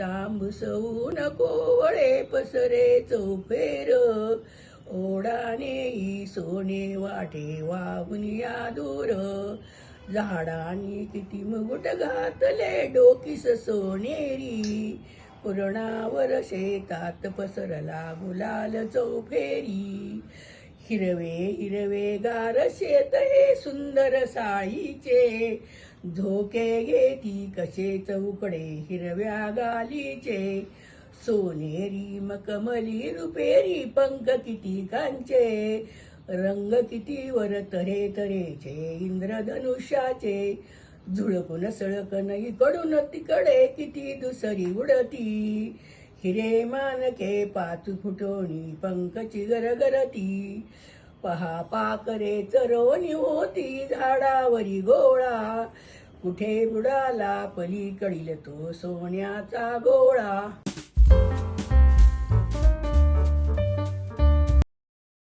तांब सवू नको वळे पसरे चौफेर. ओढाने सोने वाटे वाहून या दूर. झाडांनी किती मुगुट घातले डोकीस सोनेरी. पुरणावर शेतात पसरला गुलाल चौफेरी. हिरवे हिरवे गार शेत हे सुंदर साळीचे. झोके घेती कसे चौकडे हिरव्या गालीचे. सोनेरी मकमली रुपेरी पंख किती कांचे. रंग किती वर तरे तरेचे इंद्रधनुष्याचे. झुळकून सळकन इकडून तिकडे किती दुसरी उडती. हिरे मानके पाच फुटोणी पंकची गरगरती. पहा पाकरे चरोनी होती झाडावरी गोळा. कुठे बुडाला पलीकडील तो सोन्याचा गोळा.